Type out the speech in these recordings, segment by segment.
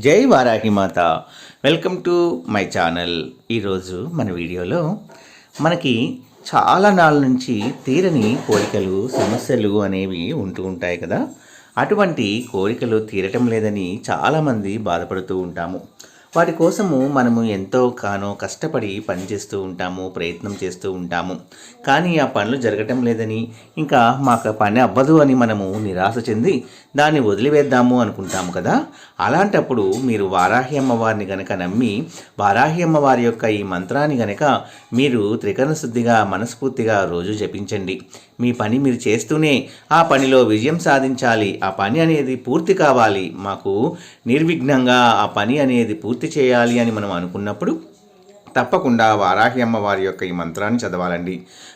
జై Varahimata welcome to my channel. ఈరోజు మన వీడియోలో మనకి చాలా నాళ్ళ నుంచి తీరని కోరికలు సమస్యలు అనేవి ఉంటూ ఉంటాయి కదా. అటువంటి కోరికలు తీరటం లేదని చాలామంది బాధపడుతూ ఉంటాము. వాటి కోసము మనము ఎంతో కానో కష్టపడి పనిచేస్తూ ఉంటాము ప్రయత్నం చేస్తూ ఉంటాము. కానీ ఆ పనులు జరగటం లేదని ఇంకా మాకు పని అవ్వదు అని మనము నిరాశ చెంది దాన్ని వదిలివేద్దాము అనుకుంటాము కదా? అలాంటప్పుడు మీరు వారాహి అమ్మవారిని గనక నమ్మి వారాహి అమ్మవారి యొక్క ఈ మంత్రాన్ని గనక మీరు త్రికరణ శుద్ధిగా మనస్ఫూర్తిగా రోజు జపించండి. మీ పని మీరు చేస్తూనే ఆ పనిలో విజయం సాధించాలి. ఆ పని అనేది పూర్తి కావాలి. మాకు నిర్విఘ్నంగా ఆ పని అనేది పూర్తి పూర్తి చేయాలి అని మనం అనుకున్నప్పుడు తప్పకుండా వారాహి అమ్మవారి యొక్క ఈ మంత్రాన్ని చదవాలండి.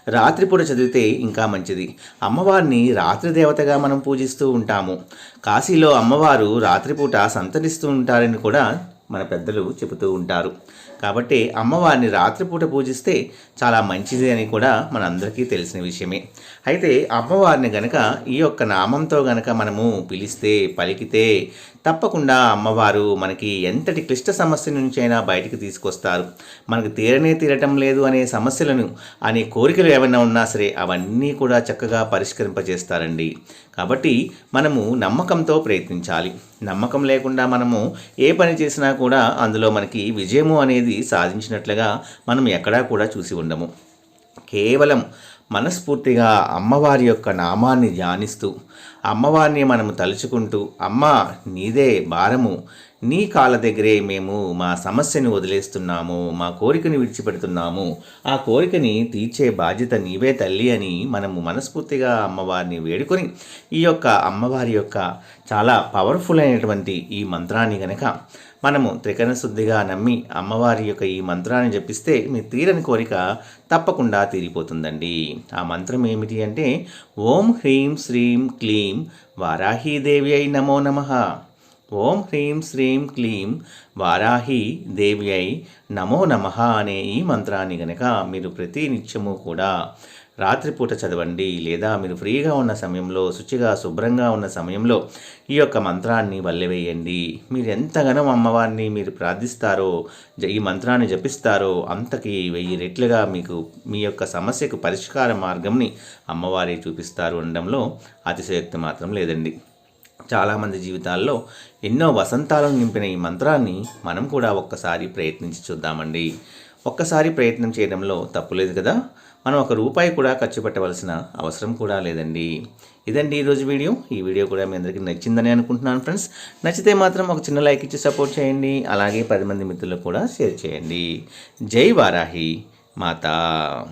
రాత్రిపూట చదివితే ఇంకా మంచిది. అమ్మవారిని రాత్రి దేవతగా మనం పూజిస్తూ ఉంటాము. కాశీలో అమ్మవారు రాత్రిపూట సంతరిస్తూ ఉంటారని కూడా మన పెద్దలు చెబుతూ ఉంటారు. కాబట్టి అమ్మవారిని రాత్రిపూట పూజిస్తే చాలా మంచిది అని కూడా మనందరికీ తెలిసిన విషయమే. అయితే అమ్మవారిని గనక ఈ యొక్క నామంతో గనక మనము పిలిస్తే పలికితే తప్పకుండా అమ్మవారు మనకి ఎంతటి క్లిష్ట సమస్య నుంచైనా బయటికి తీసుకొస్తారు. మనకు తీరనే తీరటం లేదు అనే సమస్యలను అనే కోరికలు ఏమైనా ఉన్నా సరే అవన్నీ కూడా చక్కగా పరిష్కరింపజేస్తారండి. కాబట్టి మనము నమ్మకంతో ప్రయత్నించాలి. నమ్మకం లేకుండా మనము ఏ పని చేసినా కూడా అందులో మనకి విజయము అనేది సాధించినట్లుగా మనం ఎక్కడా కూడా చూసి ఉండము. కేవలం మనస్ఫూర్తిగా అమ్మవారి యొక్క నామాన్ని ధ్యానిస్తూ అమ్మవారిని మనము తలుచుకుంటూ అమ్మ నీదే భారము నీ కాళ్ళ దగ్గరే మేము మా సమస్యను వదిలేస్తున్నాము మా కోరికని విడిచిపెడుతున్నాము ఆ కోరికని తీర్చే బాధ్యత నీవే తల్లి అని మనము మనస్ఫూర్తిగా అమ్మవారిని వేడుకొని ఈ యొక్క అమ్మవారి యొక్క చాలా పవర్ఫుల్ అయినటువంటి ఈ మంత్రాన్ని గనక మనము త్రికరణ శుద్ధిగా నమ్మి అమ్మవారి యొక్క ఈ మంత్రాన్ని జపిస్తే మీ తీరని కోరిక తప్పకుండా తీరిపోతుందండి. ఆ మంత్రం ఏమిటి అంటే ఓం హ్రీం శ్రీం క్లీం వారాహీదేవి అయి నమో నమ. ఓం హ్రీం శ్రీం క్లీం వారాహి దేవి అయి నమో నమ అనే ఈ మంత్రాన్ని గనక మీరు ప్రతి నిత్యము కూడా రాత్రిపూట చదవండి లేదా మీరు ఫ్రీగా ఉన్న సమయంలో శుచిగా శుభ్రంగా ఉన్న సమయంలో ఈ యొక్క మంత్రాన్ని వల్లెవేయండి. మీరు ఎంతగానో అమ్మవారిని మీరు ప్రార్థిస్తారో జ- ఈ మంత్రాన్ని జపిస్తారో అంతకి వెయ్యి రెట్లుగా మీకు మీ యొక్క సమస్యకు పరిష్కార మార్గంని అమ్మవారే చూపిస్తారు అనడంలో అతిశయోక్తి మాత్రం లేదండి. చాలామంది జీవితాల్లో ఎన్నో వసంతాలను నింపిన ఈ మంత్రాన్ని మనం కూడా ఒక్కసారి ప్రయత్నించి చూద్దామండి. ఒక్కసారి ప్రయత్నం చేయడంలో తప్పులేదు కదా? మనం ఒక రూపాయి కూడా ఖర్చు పెట్టవలసిన అవసరం కూడా లేదండి. ఇదండి ఈరోజు వీడియో. ఈ వీడియో కూడా మీ అందరికీ నచ్చిందని అనుకుంటున్నాను ఫ్రెండ్స్. నచ్చితే మాత్రం ఒక చిన్న లైక్ ఇచ్చి సపోర్ట్ చేయండి. అలాగే పది మంది మిత్రులకు కూడా షేర్ చేయండి. జై వారాహి. మాతా.